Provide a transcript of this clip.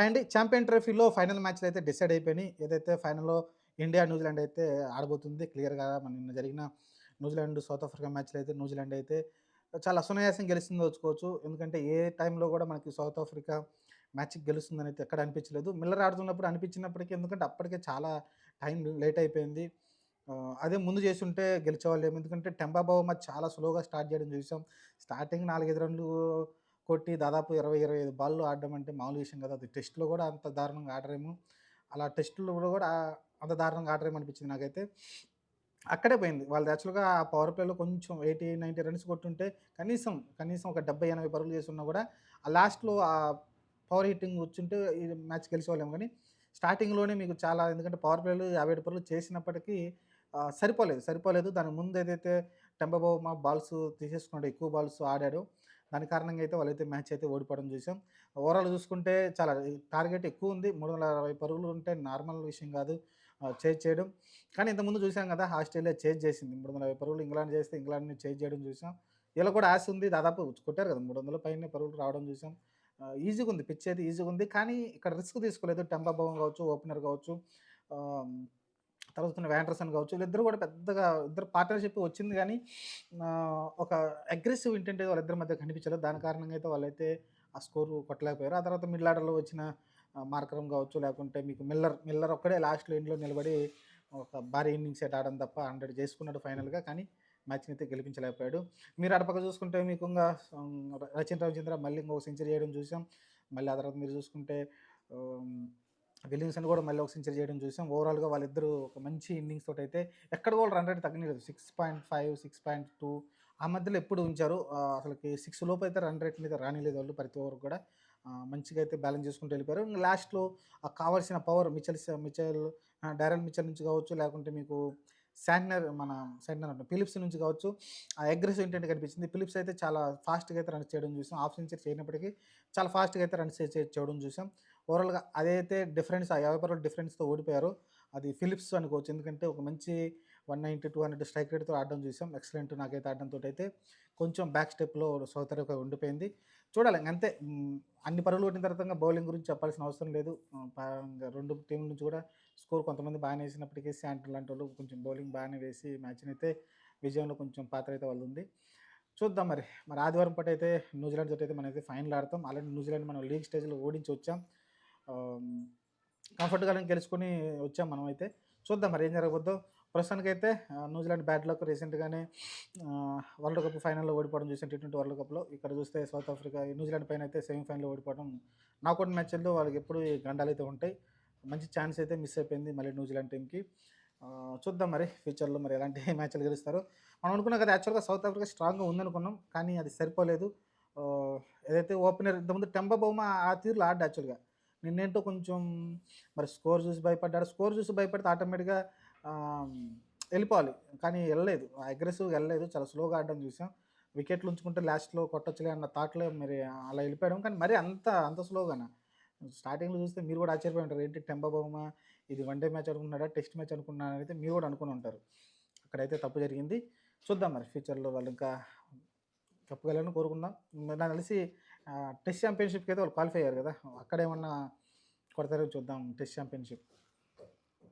Final champion ట్రోఫీలో final మ్యాచ్లు అయితే డిసైడ్ అయిపోయినాయి. ఏదైతే ఫైనల్లో ఇండియా న్యూజిలాండ్ అయితే ఆడబోతుంది క్లియర్గా మన నిన్న జరిగిన న్యూజిలాండ్ సౌత్ ఆఫ్రికా మ్యాచ్లు అయితే న్యూజిలాండ్ అయితే చాలా సునాయాసం గెలిచింది వచ్చుకోవచ్చు ఎందుకంటే ఏ టైంలో కూడా మనకి సౌత్ ఆఫ్రికా మ్యాచ్ గెలుస్తుందని అయితే ఎక్కడ అనిపించలేదు. మిల్లర్ ఆడుతున్నప్పుడు అనిపించినప్పటికీ ఎందుకంటే అప్పటికే చాలా టైం లేట్ అయిపోయింది. అదే ముందు చేసి ఉంటే గెలిచేవాళ్ళు? ఎందుకంటే టెంపా మ్యాచ్ చాలా స్లోగా స్టార్ట్ చేయడం చూసాం. స్టార్టింగ్ నాలుగైదు రన్లు కొట్టి దాదాపు ఇరవై ఇరవై ఐదు బాల్లో ఆడడం అంటే మామూలు విషయం కదా. అది టెస్ట్లో కూడా అంత దారుణంగా ఆడరేమో. అలా టెస్ట్లో కూడా అంత దారుణంగా ఆడరేమో అనిపించింది నాకైతే. అక్కడే పోయింది. వాళ్ళు యాక్చువల్గా ఆ పవర్ ప్లేలో కొంచెం ఎయిటీ నైంటీ రన్స్ కొట్టుంటే కనీసం కనీసం ఒక డెబ్బై ఎనభై పరుగులు చేస్తున్నా కూడా ఆ లాస్ట్లో ఆ పవర్ హిట్టింగ్ వచ్చుంటే ఈ మ్యాచ్ గెలిచేవాళ్ళేమో కానీ స్టార్టింగ్లోనే మీకు చాలా ఎందుకంటే పవర్ ప్లేలు యాభై ఏడు పరుగులు చేసినప్పటికీ సరిపోలేదు. సరిపోలేదు. దాని ముందు ఏదైతే టెంబబోమా బాల్స్ తీసేసుకున్నాడు ఎక్కువ బాల్స్ ఆడాడు దాని కారణంగా అయితే వాళ్ళైతే మ్యాచ్ అయితే ఓడిపోవడం చూసాం. ఓవరాల్ చూసుకుంటే చాలా టార్గెట్ ఎక్కువ ఉంది. మూడు వందల అరవై పరుగులు ఉంటే నార్మల్ విషయం కాదు. చేజ్ చేయడం. కానీ ఇంతకుముందు చూసాం కదా ఆస్ట్రేలియా చేజ్ చేసింది. మూడు వందల యాభై పరుగులు ఇంగ్లాండ్ చేస్తే ఇంగ్లాండ్ని చేజ్ చేయడం చూసాం. ఇలా కూడా ఆశ ఉంది. దాదాపు కొట్టారు కదా మూడు వందల పైన పరుగులు రావడం చూసాం. ఈజీగా ఉంది. పిచ్ అయితే ఈజీగా ఉంది. కానీ ఇక్కడ రిస్క్ తీసుకోలేదు. టెంపా భవన్ కావచ్చు ఓపెనర్ కావచ్చు. తర్వాత ఉన్న వ్యాండర్సన్ కావచ్చు వీళ్ళిద్దరు కూడా పెద్దగా ఇద్దరు పార్ట్నర్షిప్ వచ్చింది కానీ ఒక అగ్రెసివ్ ఇంటెంట్ వాళ్ళిద్దరి మధ్య కనిపించలేదు. దాని కారణంగా అయితే వాళ్ళైతే ఆ స్కోర్ కొట్టలేకపోయారు. ఆ తర్వాత మిడిల్ ఆర్డర్లో వచ్చిన మార్కరం కావచ్చు లేకుంటే మీకు మిల్లర్ మిల్లర్ ఒక్కడే లాస్ట్లో ఇంట్లో నిలబడి ఒక భారీ ఇన్నింగ్స్ అయితే ఆడడం తప్ప హండ్రెడ్ చేసుకున్నాడు ఫైనల్గా కానీ మ్యాచ్ని అయితే గెలిపించలేకపోయాడు. మీరు అటుపక్క చూసుకుంటే మీకు ఇంకా ఉమ్, రచిన్ రవిచంద్ర మళ్ళీ ఇంకొక సెంచరీ చేయడం చూసాం. మళ్ళీ ఆ తర్వాత మీరు చూసుకుంటే విలియమ్సన్ కూడా మళ్ళీ ఒక సెంచరీ చేయడం చూసాం. ఓవరాల్గా వాళ్ళిద్దరూ ఒక మంచి ఇన్నింగ్స్ తోటి అయితే ఎక్కడ కూడా రన్ రేట్ తగ్గలేదు six point five six point two ఆ మధ్యలో ఎప్పుడు ఉంచారు? అసలుకి సిక్స్ లోపు అయితే రన్ రేట్ మీద రానిలేదు వాళ్ళు ప్రతి ఓవర్ కూడా. మంచిగా అయితే బ్యాలెన్స్ చేసుకుంటూ వెళ్ళిపోయారు. ఇంకా లాస్ట్లో కావాల్సిన power Mitchell Mitchell Daryl Mitchell నుంచి కావచ్చు లేకుంటే మీకు శాంట్నర్ మన శాంట్నర్ అంటే. ఫిలిప్స్ నుంచి కావచ్చు. ఆ అగ్రెసివ్ ఇంటెంట్ కనిపించింది. ఫిలిప్స్ అయితే చాలా ఫాస్ట్గా అయితే రన్స్ చేయడం చూసాం. హాఫ్ సెంచరీ చేయనప్పటికీ చాలా ఫాస్ట్గా అయితే రన్స్ చేయడం చూసాం. ఓవరాల్గా అదైతే డిఫరెన్స్ ఆ యాభై పరుల డిఫరెన్స్తో ఓడిపోయారు. అది ఫిలిప్స్ అనుకోవచ్చు. ఎందుకంటే ఒక మంచి one ninety two hundred strike రేట్తో ఆడడం చూసాం. ఎక్సలెంట్ నాకైతే ఆడడంతో అయితే కొంచెం బ్యాక్ స్టెప్లో సౌకర్యంగా ఉండిపోయింది. చూడాలి అంతే. అన్ని పరుగులు కొట్టిన తర్వాత బౌలింగ్ గురించి చెప్పాల్సిన అవసరం లేదు. ఇంకా రెండు టీం నుంచి కూడా స్కోర్ కొంతమంది బాగానే వేసినప్పటికీ శాంటర్ లాంటి వాళ్ళు కొంచెం బౌలింగ్ బాగానే వేసి మ్యాచ్ని అయితే విజయంలో కొంచెం పాత్ర అయితే వాళ్ళు ఉంది చూద్దాం మరి. మరి ఆదివారం పాటు అయితే న్యూజిలాండ్ తోటి అయితే మనం అయితే ఫైనల్ ఆడతాం. అలాంటి న్యూజిలాండ్ మనం లీగ్ స్టేజ్లో ఓడించి వచ్చాం. కంఫర్ట్గా గెలుచుకొని వచ్చాం మనం అయితే చూద్దాం మరి ఏం జరగబోద్దో. ప్రస్తుతానికైతే న్యూజిలాండ్ బ్యాడ్ లక్ రీసెంట్గానే వరల్డ్ కప్ ఫైనల్లో ఓడిపోవడం చూసిన టీ ట్వంటీ వరల్డ్ కప్లో ఇక్కడ చూస్తే సౌత్ ఆఫ్రికా న్యూజిలాండ్ పైన అయితే సెమీఫైనల్లో ఓడిపోవడం నాకౌట్ మ్యాచ్ల్లో వాళ్ళకి ఎప్పుడు ఈ గండాలు అయితే ఉంటాయి. మంచి ఛాన్స్ అయితే మిస్ అయిపోయింది మళ్ళీ న్యూజిలాండ్ టీంకి చూద్దాం మరి ఫ్యూచర్లో మరి ఎలాంటి మ్యాచ్లు గెలుస్తారు. మనం అనుకున్నాం కదా యాక్చువల్గా సౌత్ ఆఫ్రికా స్ట్రాంగ్గా ఉందనుకున్నాం కానీ అది సరిపోలేదు. ఏదైతే ఓపెనర్ ఇంతకుముందు టెంప బొమ్మ ఆ తీరులో ఆడ యాక్చువల్గా. నిన్నేంటో కొంచెం మరి స్కోర్ చూసి భయపడ్డాడు. స్కోర్ చూసి భయపడితే ఆటోమేటిక్గా వెళ్ళిపోవాలి. కానీ వెళ్ళలేదు. అగ్రెసివ్గా వెళ్ళలేదు. చాలా స్లోగా ఆడడం చూసాం. వికెట్లు ఉంచుకుంటే లాస్ట్లో కొట్టొచ్చులే అన్న థాట్లో మరి అలా వెళ్ళిపోయాడం. కానీ మరీ అంత అంత స్లోగానా? స్టార్టింగ్లో చూస్తే మీరు కూడా ఆశ్చర్యపోయి ఉంటారు. ఏంటి టెంబా ఇది వన్ డే మ్యాచ్ అనుకున్నాడా టెస్ట్ మ్యాచ్ అనుకున్నాడా అయితే మీరు కూడా అనుకుని ఉంటారు. అక్కడైతే తప్పు జరిగింది. చూద్దాం మరి ఫ్యూచర్లో వాళ్ళు ఇంకా చెప్పగలని కోరుకుందాం. నాకు తెలిసి టెస్ట్ ఛాంపియన్షిప్కి అయితే వాళ్ళు క్వాలిఫై అయ్యారు కదా? అక్కడేమన్నా కొడతారో చూద్దాం టెస్ట్ ఛాంపియన్షిప్.